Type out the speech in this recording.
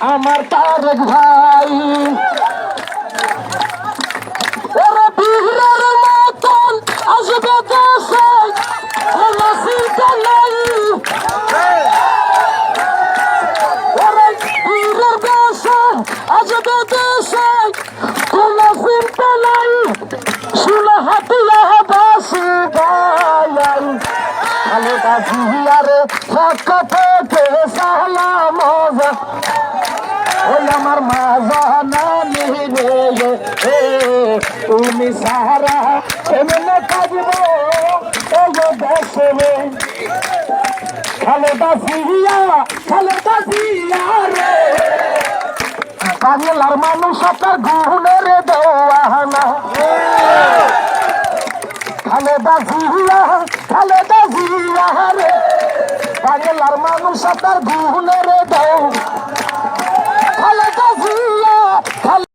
আমার তারেক ভাই। বীরের মতন আসবে দেশে কোনো চিন্তা নাই বীরের দেশে আসবে দেশে, কোনো চিন্তা নাই। শুনে সালাম। আমার মা জানানি রে তুমি সারা কেমনে কাজব ওই দেশে। খালেদা সিয়া খালেদা সিয়া রে। বাংলার মানুষ আপনার গুণের রে। দেওয়া